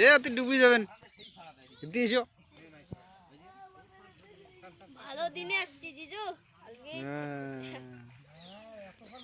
এ তুই ডুবে যাবেন। এসো। ভালো দিনে আসছি জিজু।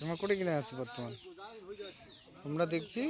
তোমরা করে কিনে আছি বর্তমান। আমরা দেখছি।